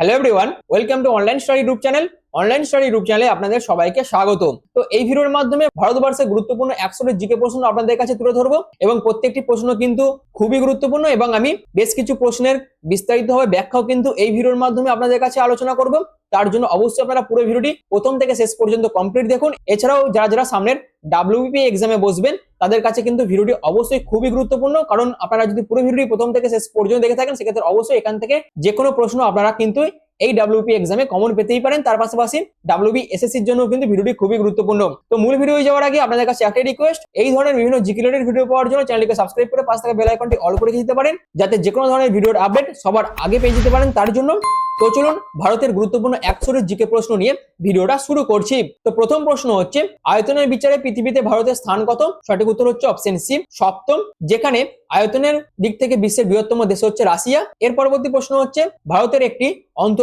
Hello everyone welcome to online study group channel online study group চ্যানেলে আপনাদের সবাইকে স্বাগত তো এই ভিডিওর মাধ্যমে ভারতবর্ষের গুরুত্বপূর্ণ একশোটি জিকে প্রশ্ন আপনাদের কাছে তুলে ধরবো এবং প্রত্যেকটি প্রশ্ন কিন্তু খুবই গুরুত্বপূর্ণ এবং আমি বেশ কিছু প্রশ্নের বিস্তারিতভাবে ব্যাখ্যাও কিন্তু এই ভিডিওর মাধ্যমে আপনাদের কাছে আলোচনা করব। তার জন্য অবশ্যই আপনারা পুরো ভিডিওটি প্রথম থেকে শেষ পর্যন্ত কমপ্লিট দেখুন। এছাড়াও যারা যারা সামনের ডাব্লিউপি এক্সামে বসবেন, তাদের কাছে কিন্তু ভিডিওটি অবশ্যই খুবই গুরুত্বপূর্ণ। কারণ আপনারা যদি পুরো ভিডিওটি প্রথম থেকে শেষ পর্যন্ত দেখে থাকেন, সেক্ষেত্রে অবশ্যই এখান থেকে যে কোনো প্রশ্ন আপনারা কিন্তু এই ডাব্লিউপি এক্সামে কমন পেতেই পারেন। তার পাশাপাশি ডাব্লিউবি এসএসসির জন্য কিন্তু ভিডিওটি খুবই গুরুত্বপূর্ণ। তো মূল ভিডিও যাওয়ার আগে আপনাদের কাছে একটাই রিকোয়েস্ট এই ধরনের বিভিন্ন জিকিলেটের ভিডিও পাওয়ার জন্য চ্যানেলকে সাবস্ক্রাইব করে পাশ থেকে বেল আইকনটি অল করে দিতে পারেন, যাতে যে কোনো ধরনের ভিডিওর আপডেট সবার আগে পেয়ে যেতে পারেন। তার জন্য তো চলুন ভারতের গুরুত্বপূর্ণ একশোটি জিকে প্রশ্ন নিয়ে ভিডিওটা শুরু করছি। তো প্রথম প্রশ্ন হচ্ছে, আয়তনের বিচারে পৃথিবীতে ভারতের স্থান কত? সঠিক উত্তর হচ্ছে অপশন সি সপ্তম, যেখানে আয়তনের দিক থেকে বিশ্বের বৃহত্তম দেশ হচ্ছে রাশিয়া। এর পরবর্তী প্রশ্ন হচ্ছে, ভারতের একটি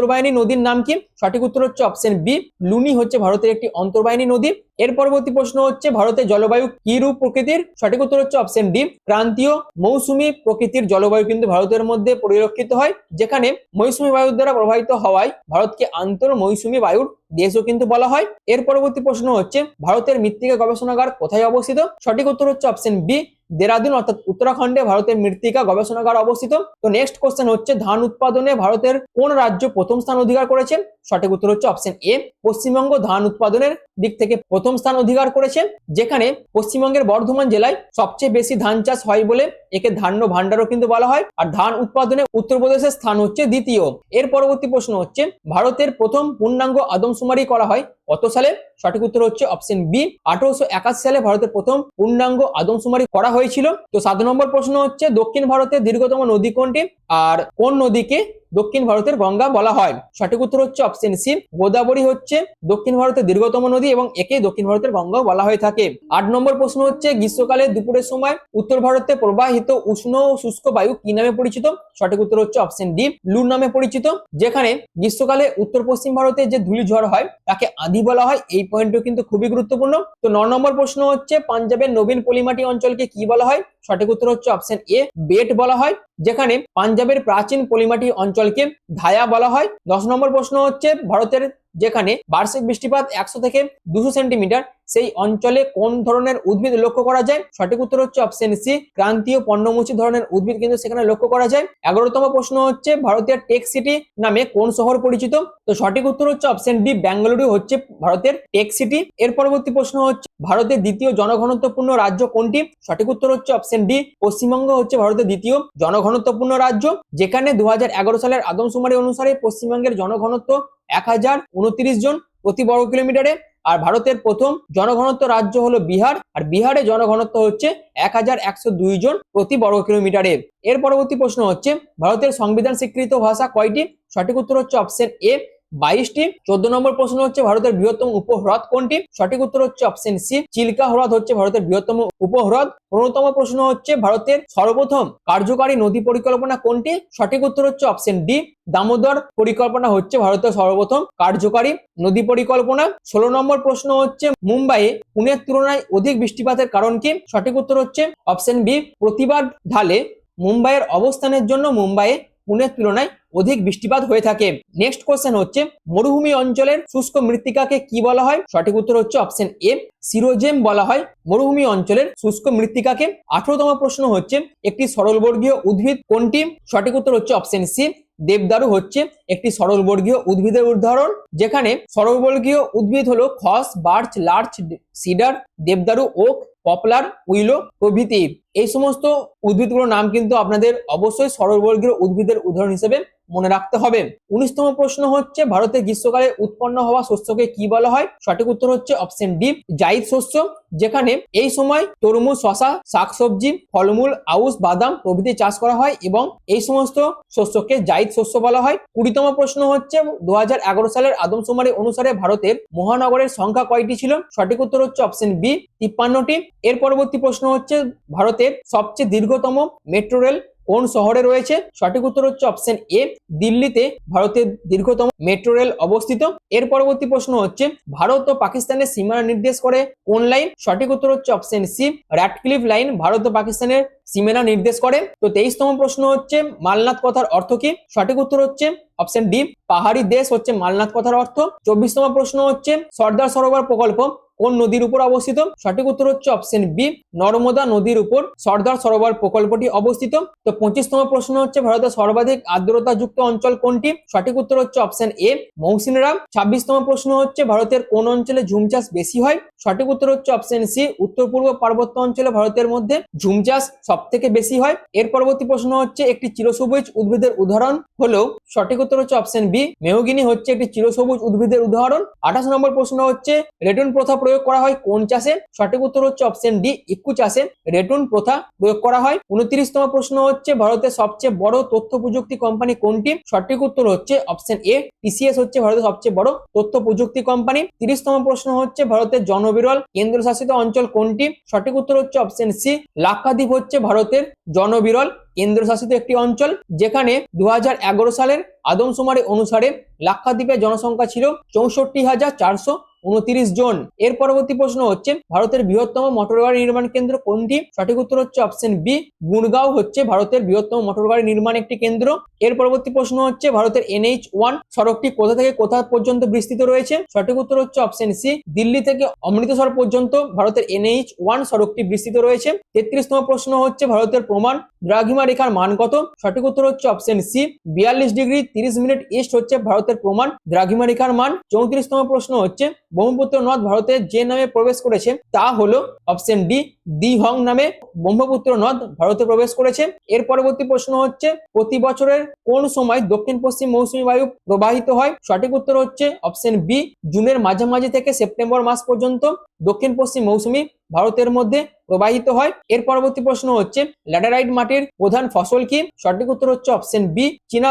অন্তর্বাহিনী নদীর নাম কি? সঠিক উত্তর হচ্ছে অপশন বি লুনি হচ্ছে ভারতের একটি অন্তর্বাহিনী নদী। এর পরবর্তী প্রশ্ন হচ্ছে ভারতের জলবায়ু কি রূপ প্রকৃতির? সঠিক উত্তর হচ্ছে অপশন ডি ক্রান্তীয় মৌসুমি প্রকৃতির জলবায়ু কিন্তু ভারতের মধ্যে পরিলক্ষিত হয়, যেখানে মৌসুমী বায়ুর দ্বারা প্রবাহিত হওয়ায় ভারতকে আন্তর মৌসুমী বায়ুর দেশও কিন্তু বলা হয়। এর পরবর্তী প্রশ্ন হচ্ছে, ভারতের মৃত্তিকা গবেষণাগার কোথায় অবস্থিত? সঠিক উত্তর হচ্ছে অপশন বি দেরাদুন, অর্থাৎ উত্তরাখণ্ডে ভারতের মৃত্তিকা গবেষণাগার অবস্থিত। তো নেক্সট কোশ্চেন হচ্ছে, ধান উৎপাদনে ভারতের কোন রাজ্য প্রথম স্থান অধিকার করেছে? সঠিক উত্তর হচ্ছে অপশন এ পশ্চিমবঙ্গ ধান উৎপাদনের দিক থেকে প্রথম স্থান অধিকার করেছে, যেখানে পশ্চিমবঙ্গের বর্ধমান জেলায় সবচেয়ে বেশি ধান চাষ হয় বলে একে ধান্য ভান্ডারও কিন্তু বলা হয়। আর ধান উৎপাদনে উত্তরপ্রদেশের স্থান হচ্ছে দ্বিতীয়। এর পরবর্তী প্রশ্ন হচ্ছে, ভারতের প্রথম পূর্ণাঙ্গ আদমশুমারি করা হয় কত সালে? সঠিক উত্তর হচ্ছে অপশন বি আঠারোশো একাশি সালে ভারতের প্রথম পূর্ণাঙ্গ আদমশুমারি করা হয়েছিল। তো সাত নম্বর প্রশ্ন হচ্ছে, দক্ষিণ ভারতের দীর্ঘতম নদী কোনটি? আর কোন নদীকে দক্ষিণ ভারতের গঙ্গা বলা হয়? সঠিক উত্তর হচ্ছে অপশন সি গোদাবরী হচ্ছে দক্ষিণ ভারতের দীর্ঘতম নদী এবং একে দক্ষিণ ভারতের গঙ্গাও বলা হয়ে থাকে। আট নম্বর প্রশ্ন হচ্ছে, গ্রীষ্মকালে দুপুরের সময় উত্তর ভারতে প্রবাহিত উষ্ণ ও শুষ্ক বায়ু কি নামে পরিচিত? সঠিক উত্তর হচ্ছে অপশন ডি লু নামে পরিচিত, যেখানে গ্রীষ্মকালে উত্তর পশ্চিম ভারতে যে ধূলিঝড় হয়, তাকে আঁধি বলা হয়। এই পয়েন্টও কিন্তু খুবই গুরুত্বপূর্ণ। তো ন নম্বর প্রশ্ন হচ্ছে, পাঞ্জাবের নবীন পলিমাটি অঞ্চলকে কি বলা হয়? সঠিক উত্তর হচ্ছে অপশন এ, বেট বলা হয়, যেখানে পাঞ্জাবের প্রাচীন পলিমাটি অঞ্চলকে ধায়া বলা হয়। দশ নম্বর প্রশ্ন হচ্ছে, ভারতের যেখানে বার্ষিক বৃষ্টিপাত একশো থেকে দুশো সেন্টিমিটার। সেই অঞ্চলে কোন ধরনের উদ্ভিদ লক্ষ্য করা যায়? সঠিক উত্তর হচ্ছে অপশন সি ক্রান্তীয় পণ্যমুচী ধরনের উদ্ভিদ কিন্তু সেখানে লক্ষ্য করা যায়। এগারোতম প্রশ্ন হচ্ছে, ভারতের টেক সিটি নামে কোন শহর পরিচিত? তো সঠিক উত্তর হচ্ছে অপশন ডি বেঙ্গালুরু হচ্ছে ভারতের টেক সিটি। এর পরবর্তী প্রশ্ন হচ্ছে, ভারতের দ্বিতীয় জনঘনত্বপূর্ণ রাজ্য কোনটি? সঠিক উত্তর হচ্ছে অপশন ডি পশ্চিমবঙ্গ হচ্ছে ভারতের দ্বিতীয় জনঘনত্বপূর্ণ রাজ্য, যেখানে দু হাজার এগারো সালের আদমশুমারি অনুসারে পশ্চিমবঙ্গের জনঘনত্ব এক হাজার উনত্রিশ জন প্রতি বর্গ কিলোমিটারে, আর ভারতের প্রথম জনঘনত্ব রাজ্য হলো বিহার, আর বিহারে জনঘনত্ব হচ্ছে এক হাজার একশো দুই জন প্রতি বর্গ কিলোমিটারে। এর পরবর্তী প্রশ্ন হচ্ছে, ভারতের সংবিধান স্বীকৃত ভাষা কয়টি? সঠিক উত্তর হচ্ছে অপশন এ বাইশটি চোদ্দ নম্বর প্রশ্ন হচ্ছে ভারতের বৃহত্তম উপহ্রদ কোনটি? সঠিক উত্তর হচ্ছে অপশন সি চিল্কা হ্রদ হচ্ছে ভারতের বৃহত্তম উপহ্রদ। পনেরোতম প্রশ্ন হচ্ছে ভারতের সর্বপ্রথম কার্যকারী নদী পরিকল্পনা কোনটি? সঠিক উত্তর হচ্ছে অপশন ডি দামোদর পরিকল্পনা হচ্ছে ভারতের সর্বপ্রথম কার্যকারী নদী পরিকল্পনা। ষোলো নম্বর প্রশ্ন হচ্ছে মুম্বাইয়ে পুনের তুলনায় অধিক বৃষ্টিপাতের কারণ কি? সঠিক উত্তর হচ্ছে অপশন বি প্রতিবাদ ঢালে মুম্বাইয়ের অবস্থানের জন্য মুম্বাইয়ে পুনের তুলনায় অধিক বৃষ্টিপাত হয়ে থাকে। নেক্সট কোশ্চেন হচ্ছে, মরুভূমি অঞ্চলের শুষ্ক মৃত্তিকাকে কি বলা হয়? সঠিক উত্তর হচ্ছে অপশন এ সিরোজেম বলা হয়। মরুভূমি অঞ্চলের শুষ্ক মৃত্তিকাকে আঠারোতম প্রশ্ন হচ্ছে, একটি সরলবর্গীয় উদ্ভিদ কোনটি? সঠিক উত্তর হচ্ছে অপশন সি দেবদারু হচ্ছে একটি সরলবর্গীয় উদ্ভিদের উদাহরণ, যেখানে সরলবর্গীয় উদ্ভিদ হলো খস, বার্চ, লার্চ, সিডার, দেবদারু, ওক, পপলার, উইলো প্রভৃতি। এই সমস্ত উদ্ভিদগুলোর নাম কিন্তু আপনাদের অবশ্যই সরলবর্গীয় উদ্ভিদের উদাহরণ হিসেবে মনে রাখতে হবে। উনিশতম প্রশ্ন হচ্ছে, ভারতে গ্রীষ্মকালে উৎপন্ন হওয়া শস্যকে কি বলা হয়? সঠিক উত্তর হচ্ছে অপশন ডি জাইদ শস্য, যেখানে এই সময় তরমুজ শশা শাকসবজি, ফলমূল, আউশ, বাদাম প্রভৃতি চাষ করা হয় এবং এই সমস্ত শস্যকে জাইদ শস্য বলা হয়। কুড়িতম প্রশ্ন হচ্ছে দু হাজার এগারো সালের আদমশুমারি অনুসারে ভারতের মহানগরের সংখ্যা কয়টি ছিল? সঠিক উত্তর হচ্ছে অপশন বি তিপ্পান্নটি। এর পরবর্তী প্রশ্ন হচ্ছে ভারতের সবচেয়ে দীর্ঘতম মেট্রো রেল কোন শহরে রয়েছে? সঠিক উত্তর হচ্ছে অপশন এ দিল্লিতে ভারতের দীর্ঘতম মেট্রো রেল অবস্থিত। এর পরবর্তী প্রশ্ন হচ্ছে, ভারত ও পাকিস্তানের সীমানা নির্দেশ করে কোন লাইন সঠিক উত্তর হচ্ছে option C Radcliffe line Bharat ও পাকিস্তানের সীমানা নির্দেশ করে। তো তেইশতম প্রশ্ন হচ্ছে, মালনাথ কথার অর্থ কি? সঠিক উত্তর হচ্ছে অপশন ডি পাহাড়ি দেশ হচ্ছে মালনাথ কথার অর্থ। চব্বিশতম প্রশ্ন হচ্ছে, সর্দার সরোবর প্রকল্প কোন নদীর উপর অবস্থিত? সঠিক উত্তর হচ্ছে অপশন বি নর্মদা নদীর উপর। সর্দার সরোবর প্রকল্পটি অবস্থিত। তো পঁচিশতম প্রশ্ন হচ্ছে, ভারতের সর্বাধিক আর্দ্রতাযুক্ত অঞ্চল কোনটি? সঠিক উত্তর হচ্ছে অপশন এ মৌসিনরাম। ছাব্বিশতম প্রশ্ন হচ্ছে, ভারতের কোন অঞ্চলে ঝুম চাষ বেশি হয়? সঠিক উত্তর হচ্ছে অপশন সি উত্তর পূর্ব পার্বত্য অঞ্চলে ভারতের মধ্যে ঝুম চাষ সব থেকে বেশি হয়। এর পরবর্তী প্রশ্ন হচ্ছে, একটি চিরসবুজ উদ্ভিদের উদাহরণ হলো সঠিক উত্তর হচ্ছে অপশন বি মেহগিনি হচ্ছে একটি চিরসবুজ উদ্ভিদের উদাহরণ। আঠাশ নম্বর প্রশ্ন হচ্ছে, রেটুন প্রথা প্রয়োগ করা হয় কোন চাষে? সঠিক উত্তর হচ্ছে অপশন ডি ইক্কু চাষে রেটুন প্রথা প্রয়োগ করা হয়। উনত্রিশতম প্রশ্ন হচ্ছে, ভারতের সবচেয়ে বড় তথ্য প্রযুক্তি কোম্পানি কোনটি? সঠিক উত্তর হচ্ছে অপশন এ টিসিএস হচ্ছে ভারতের সবচেয়ে বড় তথ্য প্রযুক্তি কোম্পানি। তিরিশতম প্রশ্ন হচ্ছে, ভারতের জনবিরল। কেন্দ্রশাসিত অঞ্চল কোনটি? সঠিক উত্তর হচ্ছে অপশন সি লাক্ষাদ্বীপ হচ্ছে ভারতের জনবিরল। কেন্দ্রশাসিত একটি অঞ্চল যেখানে দু হাজার এগারো সালের আদমশুমারি অনুসারে লাক্ষাদ্বীপের জনসংখ্যা ছিল চৌষট্টি হাজার চারশো উনত্রিশ জন। এর পরবর্তী প্রশ্ন হচ্ছে, ভারতের বৃহত্তম মোটর গাড়ি নির্মাণ কেন্দ্র কোনটি? সঠিক উত্তর হচ্ছে অপশন বি গুড়গাঁও হচ্ছে ভারতের বৃহত্তম মোটর গাড়ি নির্মাণ একটি কেন্দ্র। এর পরবর্তী প্রশ্ন হচ্ছে, ভারতের এনএইচ ওয়ান সড়কটি কোথা থেকে কোথা পর্যন্ত বিস্তৃত রয়েছে? সঠিক উত্তর হচ্ছে অপশন সি দিল্লি থেকে অমৃতসর পর্যন্ত ভারতের এনএইচ ওয়ান সড়কটি বিস্তৃত রয়েছে। তেত্রিশতম প্রশ্ন হচ্ছে, ভারতের প্রমাণ দ্রাঘিমা রেখার মান কত? সঠিক উত্তর হচ্ছে অপশন সি বিয়াল্লিশ ডিগ্রি তিরিশ মিনিট ইস্ট হচ্ছে ভারতের প্রমাণ। দ্রাঘিমা রেখার মান চৌত্রিশতম প্রশ্ন হচ্ছে, ব্রহ্মপুত্র নদ ভারতে যে নামে প্রবেশ করেছে, তা হলো অপশন ডি দিহং নামে ব্রহ্মপুত্র নদ ভারতে প্রবেশ করেছে। এর পরবর্তী প্রশ্ন হচ্ছে, প্রতি বছরের কোন সময় দক্ষিণ পশ্চিম মৌসুমী বায়ু প্রবাহিত হয়? সঠিক উত্তর হচ্ছে অপশন বি, জুনের মাঝামাঝি থেকে সেপ্টেম্বর মাস পর্যন্ত দক্ষিণ পশ্চিম মৌসুমী ভারতের মধ্যে প্রবাহিত হয়। এর পরবর্তী প্রশ্ন হচ্ছে, ল্যাটেরাইট মাটির প্রধান ফসল কি? সঠিক উত্তর হচ্ছে অপশন বি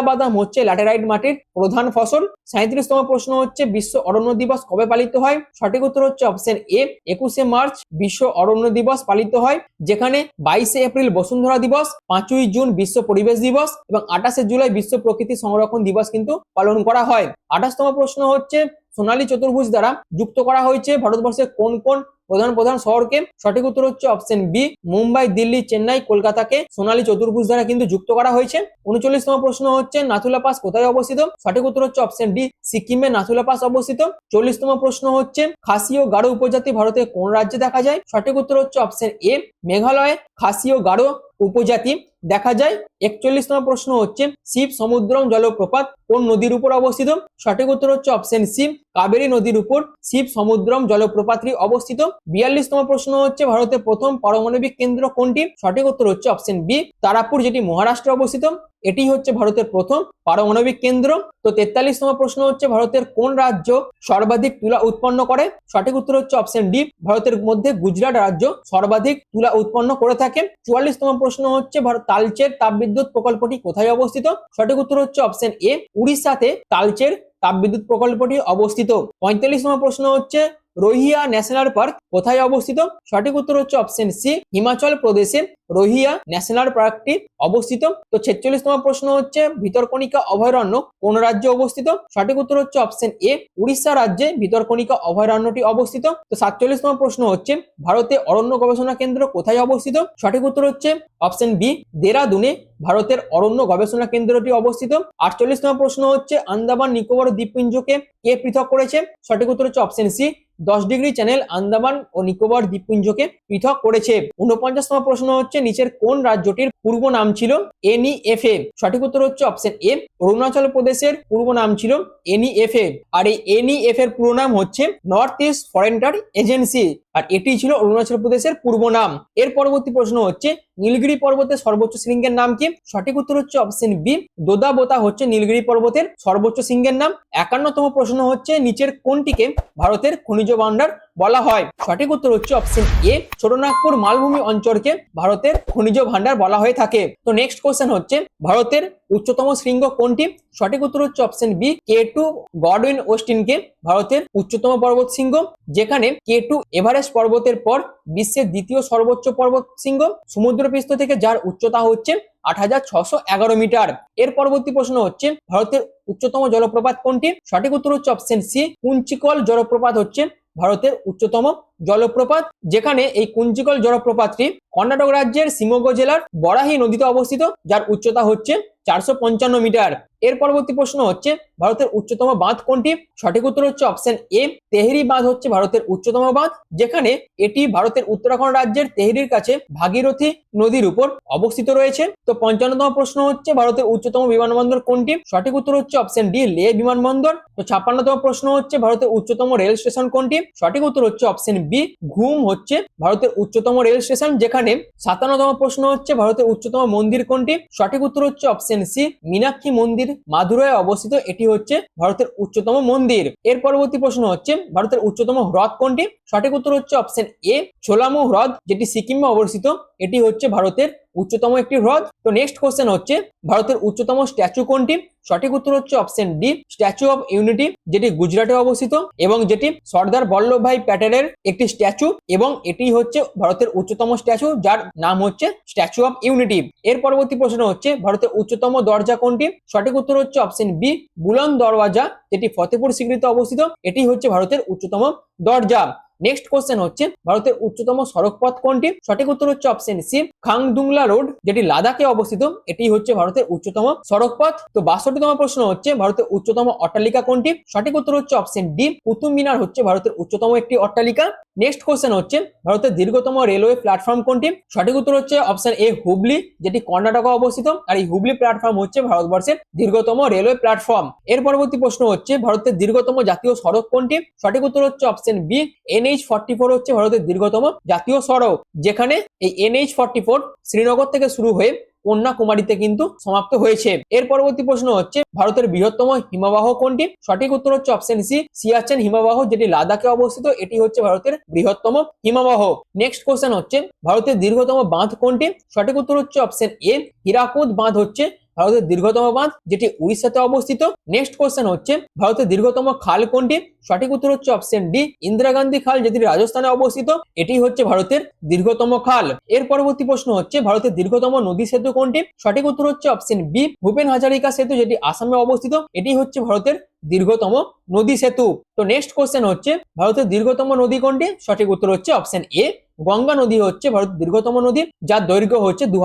বাদাম হচ্ছে ল্যাটেরাইট মাটির প্রধান ফসল। সাঁত্রিশতম প্রশ্ন হচ্ছে, বিশ্ব অরণ্য দিবস কবে পালিত হয়? সঠিক উত্তর হচ্ছে অপশন এ, একুশে মার্চ, বিশ্ব অরণ্য দিবস পালিত হয়, যেখানে বাইশে এপ্রিল বসুন্ধরা দিবস, পাঁচই জুন বিশ্ব পরিবেশ দিবস এবং আঠাশে জুলাই বিশ্ব প্রকৃতি সংরক্ষণ দিবস কিন্তু পালন করা হয়। আঠাশতম প্রশ্ন হচ্ছে, সোনালী চতুর্ভুজ দ্বারা যুক্ত করা হয়েছে ভারতবর্ষের কোন কোন প্রধান প্রধান শহরকে সঠিক উত্তর হচ্ছে অপশন বি মুম্বাই, দিল্লি, চেন্নাই, কলকাতাকে সোনালী চতুর্ভুজ দ্বারা কিন্তু যুক্ত করা হয়েছে। উনচল্লিশতম প্রশ্ন হচ্ছে নাথুলা পাস কোথায় অবস্থিত? সঠিক উত্তর হচ্ছে অপশন ডি সিকিমে নাথুলা পাস অবস্থিত। চল্লিশতম প্রশ্ন হচ্ছে খাসি ও গাঢ় উপজাতি ভারতের কোন রাজ্যে দেখা যায়? সঠিক উত্তর হচ্ছে অপশন এ মেঘালয়ে, খাসি ও গাঢ় উপজাতি দেখা যায়। একচল্লিশতম প্রশ্ন হচ্ছে, শিব সমুদ্রম জলপ্রপাত কোন নদীর উপর অবস্থিত? সঠিক উত্তর হচ্ছে অপশন সি কাবেরী নদীর উপর। শিব সমুদ্রম জলপ্রপাতটি অবস্থিত। বিয়াল্লিশতম প্রশ্ন হচ্ছে, ভারতের প্রথম পারমাণবিক কেন্দ্র কোনটি? সঠিক উত্তর হচ্ছে অপশন বি তারাপুর, যেটি মহারাষ্ট্রে অবস্থিত। এটি হচ্ছে ভারতের প্রথম পারমাণবিক কেন্দ্র। তো তেতাল্লিশতম প্রশ্ন হচ্ছে, ভারতের কোন রাজ্য সর্বাধিক তুলা উৎপন্ন করে? সঠিক উত্তর হচ্ছে অপশন ডি ভারতের মধ্যে গুজরাট রাজ্য সর্বাধিক তুলা উৎপন্ন করে থাকে। চুয়াল্লিশতম প্রশ্ন হচ্ছে তালচের তাপবিদ্যুৎ প্রকল্পটি কোথায় অবস্থিত? সঠিক উত্তর হচ্ছে অপশন এ উড়িষ্যাতে তালচের তাপবিদ্যুৎ প্রকল্পটি অবস্থিত। পঁয়তাল্লিশ পঁয়তাল্লিশতম প্রশ্ন হচ্ছে রোহিয়া ন্যাশনাল পার্ক কোথায় অবস্থিত? সঠিক উত্তর হচ্ছে অপশন সি, হিমাচল প্রদেশে। রোহিয়া ন্যাশনাল পার্কটি অবস্থিত। তো ছেচল্লিশতম প্রশ্ন হচ্ছে ভিতরকণিকা অভয়ারণ্য কোন রাজ্যে অবস্থিত? সঠিক উত্তর হচ্ছে অপশন এ, উড়িষ্যা রাজ্যে ভিতরকণিকা অভয়ারণ্যটি অবস্থিত। তো সাতচল্লিশতম প্রশ্ন হচ্ছে, ভারতে অরণ্য গবেষণা কেন্দ্র কোথায় অবস্থিত? সঠিক উত্তর হচ্ছে অপশন বি, দেরাদুনে, ভারতের অরণ্য গবেষণা কেন্দ্রটি অবস্থিত। আটচল্লিশতম প্রশ্ন হচ্ছে, আন্দামান নিকোবর দ্বীপপুঞ্জকে কে পৃথক করেছে? সঠিক উত্তর হচ্ছে অপশন সি দশ ডিগ্রি চ্যানেল আন্দামান ও নিকোবর দ্বীপপুঞ্জকে পৃথক করেছে। উনপঞ্চাশতম প্রশ্ন হচ্ছে, নিচের কোন রাজ্যটির পূর্ব নাম ছিল এনইএফএ সঠিক উত্তর হচ্ছে অপশন এ অরুণাচল প্রদেশের পূর্ব নাম ছিল এনইএফএ আর এই এনইএফ এর পুরো নাম হচ্ছে নর্থ ইস্ট ফরেন্টার এজেন্সি আর এটি ছিল অরুণাচল প্রদেশের পূর্ব নাম। এর পরবর্তী প্রশ্ন হচ্ছে, নীলগিরি পর্বতের সর্বোচ্চ শৃঙ্গের নাম কি? সঠিক উত্তর হচ্ছে অপশন বি দোদাবোতা হচ্ছে নীলগিরি পর্বতের সর্বোচ্চ শৃঙ্গের নাম। একান্নতম প্রশ্ন হচ্ছে, নিচের কোনটিকে ভারতের খনিজ ভাণ্ডার বলা হয়। সঠিক উত্তর হচ্ছে অপশন এ ছোটনাগপুর মালভূমি অঞ্চলকে ভারতের খনিজ ভাণ্ডার বলা হয়ে থাকে। তো নেক্সট কোশ্চেন হচ্ছে, ভারতের উচ্চতম শৃঙ্গ কোনটি? সঠিক উত্তর হচ্ছে option B K two Godwin ওস্টিনকে ভারতের উচ্চতম পর্বত শৃঙ্গ, যেখানে কে টু এভারেস্ট পর্বতের পর বিশ্বের দ্বিতীয় সর্বোচ্চ পর্বত শৃঙ্গ, সমুদ্রপৃষ্ঠ থেকে যার উচ্চতা হচ্ছে আট হাজার ছশো এগারো মিটার। এর পরবর্তী প্রশ্ন হচ্ছে, ভারতের উচ্চতম জলপ্রপাত কোনটি? সঠিক উত্তর হচ্ছে অপশন সি কুঞ্চিকল জলপ্রপাত হচ্ছে ভারতের উচ্চতম জলপ্রপাত, যেখানে এই কুঞ্চিকল জলপ্রপাতটি কর্ণাটক রাজ্যের শিমোগ জেলার বরাহি নদীতে অবস্থিত, যার উচ্চতা হচ্ছে চারশো পঞ্চান্ন মিটার। এর পরবর্তী প্রশ্ন হচ্ছে, ভারতের উচ্চতম বাঁধ কোনটি? সঠিক উত্তর হচ্ছে অপশন এ, তেহরি বাঁধ হচ্ছে ভারতের উচ্চতম বাঁধ, যেখানে এটি ভারতের উত্তরাখণ্ড রাজ্যের তেহরির কাছে ভাগীরথী নদীর উপর অবস্থিত রয়েছে। তো পঞ্চান্নতম প্রশ্ন হচ্ছে, ভারতের উচ্চতম বিমানবন্দর কোনটি? সঠিক উত্তর হচ্ছে অপশন ডি, লে বিমানবন্দর। তো ছাপ্পান্নতম প্রশ্ন হচ্ছে, ভারতের উচ্চতম রেল স্টেশন কোনটি? সঠিক উত্তর হচ্ছে অপশন বি, ঘুম হচ্ছে ভারতের উচ্চতম রেল স্টেশন যেখানে সাতান্নতম প্রশ্ন হচ্ছে ভারতের উচ্চতম মন্দির কোনটি? সঠিক উত্তর হচ্ছে অপশন সি, মীনাক্ষী মন্দির। মাদুরায় অবস্থিত, এটি হচ্ছে ভারতের উচ্চতম মন্দির। এর পরবর্তী প্রশ্ন হচ্ছে ভারতের উচ্চতম হ্রদ কোনটি? সঠিক উত্তর হচ্ছে অপশন এ ছোলামু হ্রদ, যেটি সিকিমে অবস্থিত। এটি হচ্ছে ভারতের উচ্চতম একটি হ্রদ। তো নেক্সট কোশ্চেন হচ্ছে, ভারতের উচ্চতম স্ট্যাচু কোনটি? সঠিক উত্তর হচ্ছে option D Statue of Unity যেটি গুজরাটে অবস্থিত এবং যেটি সর্দার বল্লভভাই প্যাটেলের একটি স্ট্যাচু এবং এটি হচ্ছে ভারতের উচ্চতম স্ট্যাচু যার নাম হচ্ছে স্ট্যাচু অফ ইউনিটি এর পরবর্তী প্রশ্ন হচ্ছে, ভারতের উচ্চতম দরজা কোনটি? সঠিক উত্তর হচ্ছে অপশন বি বুলন দরওয়াজা, যেটি ফতেপুর সিকরিতে অবস্থিত। এটি হচ্ছে ভারতের উচ্চতম দরজা। নেক্সট কোশ্চেন হচ্ছে, ভারতের উচ্চতম সড়ক পথ কোনটি? সঠিক উত্তর হচ্ছে অপশন সি খাংদুংলা রোড যেটি লাদাখে অবস্থিত। এটি হচ্ছে ভারতের উচ্চতম সড়ক পথ তো বাষট্টিতম প্রশ্ন হচ্ছে, ভারতের উচ্চতম অট্টালিকা কোনটি? সঠিক উত্তর হচ্ছে অপশন ডি কুতুব মিনার হচ্ছে ভারতের উচ্চতম একটি অট্টালিকা। নেক্সট কোশ্চেন হচ্ছে, ভারতের দীর্ঘতম রেলওয়ে প্ল্যাটফর্ম কোনটি? সঠিক উত্তর হচ্ছে অপশন এ হুবলি যেটি কর্ণাটকে অবস্থিত। আর এই হুবলি প্ল্যাটফর্ম হচ্ছে ভারতবর্ষের দীর্ঘতম রেলওয়ে প্ল্যাটফর্ম এর পরবর্তী প্রশ্ন হচ্ছে, ভারতের দীর্ঘতম জাতীয় সড়ক কোনটি? সঠিক উত্তর হচ্ছে option B NH forty four হচ্ছে ভারতের দীর্ঘতম জাতীয় সড়ক, যেখানে এই এনএইচ ফর্টি ফোর শ্রীনগর থেকে শুরু হয়ে কন্যাকুমারীতে কিন্তু সমাপ্ত হয়েছে। এর পরবর্তী প্রশ্ন হচ্ছে, ভারতের বৃহত্তম হিমবাহ কোনটি? সঠিক উত্তর হচ্ছে অপশন সি সিয়াচেন হিমবাহ, যেটি লাদাখে অবস্থিত। এটি হচ্ছে ভারতের বৃহত্তম হিমবাহ। নেক্সট কোশ্চেন হচ্ছে, ভারতের দীর্ঘতম বাঁধ কোনটি? সঠিক উত্তর হচ্ছে অপশন এ হীরাকুদ বাঁধ হচ্ছে ভারতের দীর্ঘতম বাঁধ, যেটি উড়িষ্যাতে অবস্থিত। নেক্সট কোশ্চেন হচ্ছে, ভারতের দীর্ঘতম খাল কোনটি? সঠিক উত্তর হচ্ছে অপশন ডি ইন্দিরা গান্ধী খাল, যেটি রাজস্থানে অবস্থিত। এটি হচ্ছে ভারতের দীর্ঘতম খাল। এর পরবর্তী প্রশ্ন হচ্ছে, ভারতের দীর্ঘতম নদী সেতু কোনটি? সঠিক উত্তর হচ্ছে অপশন বি ভূপেন হাজারিকা সেতু, যেটি আসামে অবস্থিত। এটি হচ্ছে ভারতের দীর্ঘতম নদী সেতু। তো নেক্সট কোশ্চেন হচ্ছে, ভারতের দীর্ঘতম নদী কোনটি? সঠিক উত্তর হচ্ছে অপশন এ গঙ্গা নদী হচ্ছে ভারতের দীর্ঘতম নদী, যার দৈর্ঘ্য হচ্ছে দু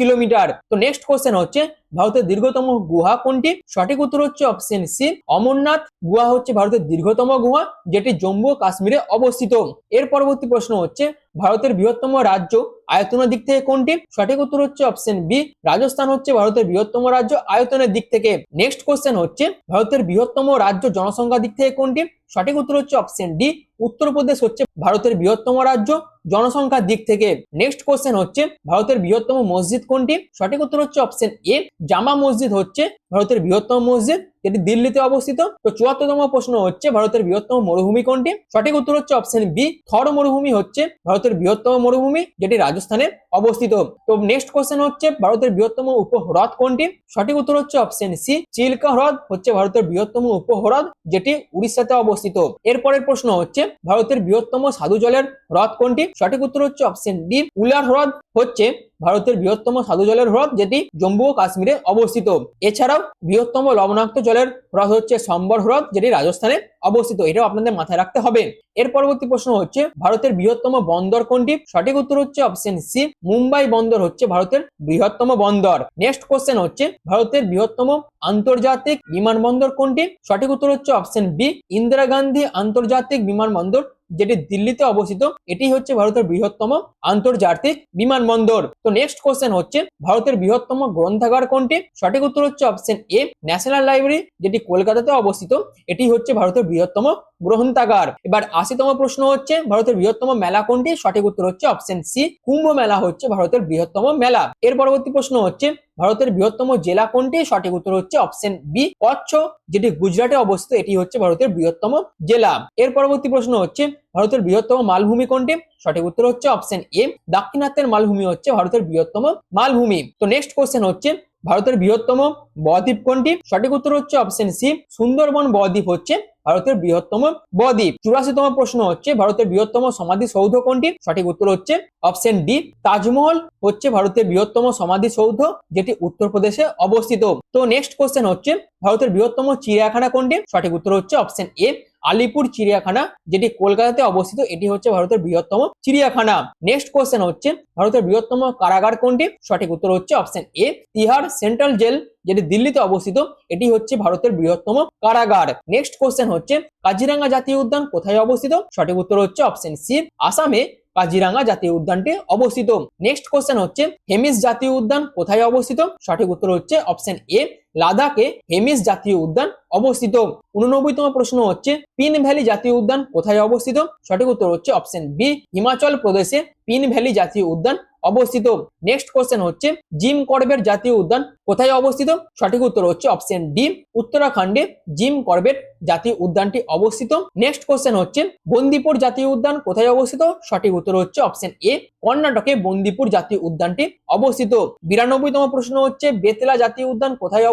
কিলোমিটার। তো নেক্সট কোশ্চেন হচ্ছে, ভারতের দীর্ঘতম গুহা কোনটি? সঠিক উত্তর হচ্ছে অপশন সি অমরনাথ গুহা হচ্ছে ভারতের দীর্ঘতম গুহা, যেটি জম্মু কাশ্মীরে অবস্থিত। এর পরবর্তী প্রশ্ন হচ্ছে, ভারতের বৃহত্তম রাজ্য আয়তনের দিক থেকে কোনটি? সঠিক উত্তর হচ্ছে অপশন বি রাজস্থান হচ্ছে ভারতের বৃহত্তম রাজ্য। আয়তনের দিক থেকে নেক্সট কোশ্চেন হচ্ছে, ভারতের বৃহত্তম রাজ্য জনসংখ্যার দিক থেকে কোনটি? সঠিক উত্তর হচ্ছে অপশন ডি উত্তরপ্রদেশ হচ্ছে ভারতের বৃহত্তম রাজ্য। জনসংখ্যার দিক থেকে নেক্সট কোশ্চেন হচ্ছে ভারতের বৃহত্তম মসজিদ কোনটি? সঠিক উত্তর হচ্ছে অপশন এ জামা মসজিদ হচ্ছে ভারতের বৃহত্তম মসজিদ, যেটি দিল্লিতে অবস্থিত। তো চুয়াত্তরতম প্রশ্ন হচ্ছে ভারতের বৃহত্তম মরুভূমি কোনটি? সঠিক উত্তর হচ্ছে অপশন বি থর মরুভূমি হচ্ছে ভারতের বৃহত্তম মরুভূমি, যেটি রাজস্থানে অবস্থিত। তো নেক্সট কোশ্চেন হচ্ছে ভারতের বৃহত্তম উপহ্রদ কোনটি? সঠিক উত্তর হচ্ছে অপশন সি চিল্কা হ্রদ হচ্ছে ভারতের বৃহত্তম উপহ্রদ, যেটি উড়িষ্যাতে অবস্থিত। এরপরের প্রশ্ন হচ্ছে, ভারতের বৃহত্তম সাধু জলের হ্রদ কোনটি? সঠিক উত্তর হচ্ছে অপশন ডি উলার হ্রদ। হচ্ছে ভারতের বৃহত্তম সাধু জলের হ্রদ যেটি জম্মু ও কাশ্মীরে অবস্থিত। এছাড়াও বৃহত্তম লবণাক্ত জলের হ্রদ হচ্ছে সম্বর হ্রদ, যেটি রাজস্থানে অবস্থিত। এটাও আপনাদের মাথায় রাখতে হবে। এর পরবর্তী প্রশ্ন হচ্ছে, ভারতের বৃহত্তম বন্দর কোনটি? সঠিক উত্তর হচ্ছে অপশন সি মুম্বাই বন্দর হচ্ছে ভারতের বৃহত্তম বন্দর। নেক্সট কোশ্চেন হচ্ছে, ভারতের বৃহত্তম আন্তর্জাতিক বিমানবন্দর কোনটি? সঠিক উত্তর হচ্ছে অপশন বি ইন্দিরা গান্ধী আন্তর্জাতিক বিমানবন্দর যেটি দিল্লিতে অবস্থিত, এটি হচ্ছে ভারতের বৃহত্তম আন্তর্জাতিক বিমানবন্দর। তো নেক্সট কোশ্চেন হচ্ছে, ভারতের বৃহত্তম গ্রন্থাগার কোনটি? সঠিক উত্তর হচ্ছে অপশন এ ন্যাশনাল লাইব্রেরি যেটি কলকাতাতে অবস্থিত। এটি হচ্ছে ভারতের বৃহত্তম গ্রন্থাগার। এবার আশিতম প্রশ্ন হচ্ছে, ভারতের বৃহত্তম মেলা কোনটি? সঠিক উত্তর হচ্ছে অপশন সি কুম্ভ মেলা হচ্ছে ভারতের বৃহত্তম মেলা। এর পরবর্তী প্রশ্ন হচ্ছে ভারতের বৃহত্তম জেলা কোনটি? সঠিক উত্তর হচ্ছে অপশন বি কচ্ছ, যেটি গুজরাটে অবস্থিত। এটি হচ্ছে ভারতের বৃহত্তম জেলা। এর পরবর্তী প্রশ্ন হচ্ছে, ভারতের বৃহত্তম মালভূমি কোনটি? সঠিক উত্তর হচ্ছে অপশন এ দাক্ষিণাত্যের মালভূমি হচ্ছে ভারতের বৃহত্তম মালভূমি। তো নেক্সট কোশ্চেন হচ্ছে, ভারতের বৃহত্তম বদ্বীপ কোনটি? সঠিক উত্তর হচ্ছে অপশন সি সুন্দরবন বদ্বীপ হচ্ছে ভারতের বৃহত্তম বদ্বীপ। চুরাশিতম প্রশ্ন হচ্ছে, ভারতের বৃহত্তম সমাধিসৌধ কোনটি? সঠিক উত্তর হচ্ছে অপশন ডি, তাজমহল। হচ্ছে ভারতের বৃহত্তম সমাধিসৌধ যেটি উত্তরপ্রদেশে অবস্থিত। তো নেক্সট কোশ্চেন হচ্ছে, ভারতের বৃহত্তম চিড়িয়াখানা কোনটি? সঠিক উত্তর হচ্ছে অপশন এ, আলিপুর চিড়িয়াখানা, যেটি কলকাতাতে অবস্থিত। এটি হচ্ছে ভারতের বৃহত্তম চিড়িয়াখানা। নেক্সট কোশ্চেন হচ্ছে, ভারতের বৃহত্তম কারাগার কোনটি? সঠিক উত্তর হচ্ছে option A, Tihar Central Jail. যেটি দিল্লিতে অবস্থিত, এটি হচ্ছে ভারতের বৃহত্তম কারাগার। নেক্সট কোশ্চেন হচ্ছে কাজিরাঙ্গা জাতীয় উদ্যান কোথায় অবস্থিত? সঠিক উত্তর হচ্ছে অপশন সি আসামে কাজিরাঙ্গা জাতীয় উদ্যানটি অবস্থিত। নেক্সট কোশ্চেন হচ্ছে, হেমিস জাতীয় উদ্যান কোথায় অবস্থিত? সঠিক উত্তর হচ্ছে অপশন এ লাদাখে হেমিস জাতীয় উদ্যান অবস্থিত। উননব্বইতম প্রশ্ন হচ্ছে, পিন ভ্যালি জাতীয় উদ্যান কোথায় অবস্থিত? সঠিক উত্তর হচ্ছে অপশন বি, হিমাচল প্রদেশে পিন ভ্যালি জাতীয় উদ্যান অবস্থিত। নেক্সট কোশ্চেন হচ্ছে, জিম করবেট জাতীয় উদ্যান কোথায় অবস্থিত? সঠিক উত্তর হচ্ছে অপশন ডি, উত্তরাখণ্ডে জিম করবেট জাতীয় উদ্যানটি অবস্থিত। নেক্সট কোশ্চেন হচ্ছে, বন্দিপুর জাতীয় উদ্যান কোথায় অবস্থিত? সঠিক উত্তর হচ্ছে অপশন এ, কর্ণাটকে বন্দিপুর জাতীয় উদ্যানটি অবস্থিত। বিরানব্বইতম প্রশ্ন হচ্ছে, বেতলা জাতীয় উদ্যান কোথায়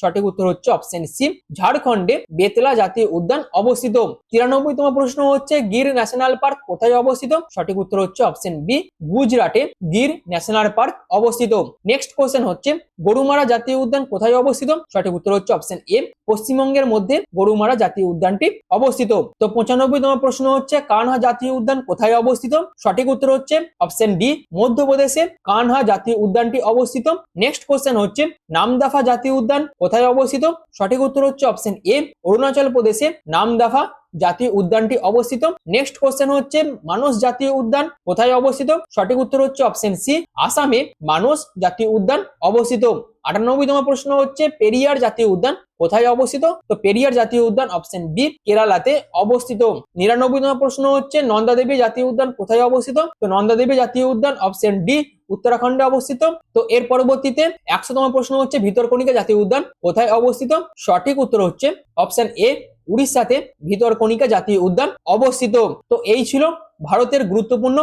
সঠিক উত্তর হচ্ছে অপশন সি ঝাড়খণ্ডে বেতলা জাতীয় উদ্যান অবস্থিত। তিরানব্বইতম প্রশ্ন হচ্ছে, গির ন্যাশনাল পার্ক কোথায় অবস্থিত? সঠিক উত্তর হচ্ছে অপশন বি গুজরাটে গির ন্যাশনাল পার্ক অবস্থিত। নেক্সট কোশ্চেন হচ্ছে, গরুমারা জাতীয় উদ্যান কোথায় অবস্থিত? সঠিক উত্তর হচ্ছে অপশন এ পশ্চিমবঙ্গের মধ্যে গরুমারা জাতীয় উদ্যানটি অবস্থিত। তো পঁচানব্বইতম প্রশ্ন হচ্ছে, কানহা জাতীয় উদ্যান কোথায় অবস্থিত? সঠিক উত্তর হচ্ছে অপশন ডি মধ্যপ্রদেশে কানহা জাতীয় উদ্যানটি অবস্থিত। নেক্সট কোশ্চেন হচ্ছে, নামদাফা জাতীয় উদ্যান কোথায় অবস্থিত? সঠিক উত্তর হচ্ছে অপশন এ অরুণাচল প্রদেশে নামদাফা জাতীয় উদ্যানটি অবস্থিত। নেক্সট কোশ্চেন হচ্ছে, মানস জাতীয় উদ্যান কোথায় অবস্থিত? সঠিক উত্তর হচ্ছে অপশন সি আসামে মানস জাতীয় উদ্যান অবস্থিত। আটানব্বইতম প্রশ্ন হচ্ছে, পেরিয়ার জাতীয় উদ্যান কোথায় অবস্থিত? তো পেরিয়ার জাতীয় উদ্যান অপশন বি কেরালাতে অবস্থিত। নিরানব্বইতম প্রশ্ন হচ্ছে নন্দাদেবী জাতীয় উদ্যান কোথায় অবস্থিত? তো নন্দাদেবী জাতীয় উদ্যান অপশন ডি উত্তরাখণ্ডে অবস্থিত। তো এর পরবর্তীতে একশোতম প্রশ্ন হচ্ছে ভিতরকণিকা জাতীয় উদ্যান কোথায় অবস্থিত? সঠিক উত্তর হচ্ছে অপশন এ, উড়িষ্যাতে ভিতরকণিকা জাতীয় উদ্যান অবস্থিত। তো এই ছিল ভারতের গুরুত্বপূর্ণ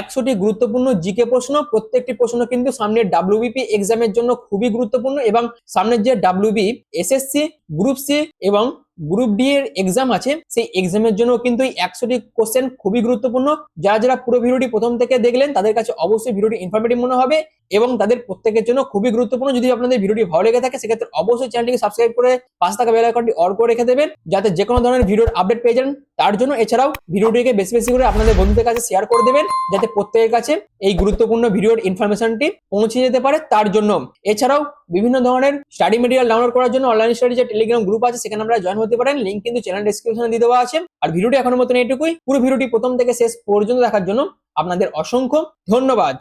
একশোটি গুরুত্বপূর্ণ জিকে প্রশ্ন। প্রত্যেকটি প্রশ্ন কিন্তু সামনের ডাব্লিউবিপি এক্সামের জন্য খুবই গুরুত্বপূর্ণ এবং সামনের যে ডাব্লিউবি এসএসসি গ্রুপ সি এবং গ্রুপ ডি এর এক্সাম আছে, সেই এক্সামের জন্য কিন্তু এই একশোটি কোশ্চেন খুবই গুরুত্বপূর্ণ। যারা যারা পুরো ভিডিওটি প্রথম থেকে দেখলেন, তাদের কাছে অবশ্যই ভিডিওটি ইনফরমেটিভ মনে হবে এবং তাদের প্রত্যেকের জন্য খুবই গুরুত্বপূর্ণ। যদি আপনাদের ভিডিওটি ভালো লেগে থাকে, সেক্ষেত্রে অবশ্যই চ্যানেলটিকে সাবস্ক্রাইব করে পাশে থাকা বেল আইকনটি করে রেখে দেবেন, যাতে যে কোনো ধরনের ভিডিওর আপডেট পেয়ে যান। তার জন্য এছাড়াও ভিডিওটিকে বেশি বেশি করে আপনাদের বন্ধুদের কাছে শেয়ার করে দেবেন, যাতে প্রত্যেকের কাছে এই গুরুত্বপূর্ণ ভিডিওর ইনফরমেশনটি পৌঁছে যেতে পারে। তার জন্য এছাড়াও বিভিন্ন ধরনের স্টাডি মেটেরিয়াল ডাউনলোড করার জন্য অনলাইন স্টাডি যে টেলিগ্রাম গ্রুপ আছে, সেখানে আমরা জয়েন হতে পারেন লিঙ্ক কিন্তু চ্যানেল ডিসক্রিপশনে দিয়ে দেওয়া আছে। আর ভিডিওটি এখনও মতন এটুকুই পুরো ভিডিওটি প্রথম থেকে শেষ পর্যন্ত দেখার জন্য আপনাদের অসংখ্য ধন্যবাদ।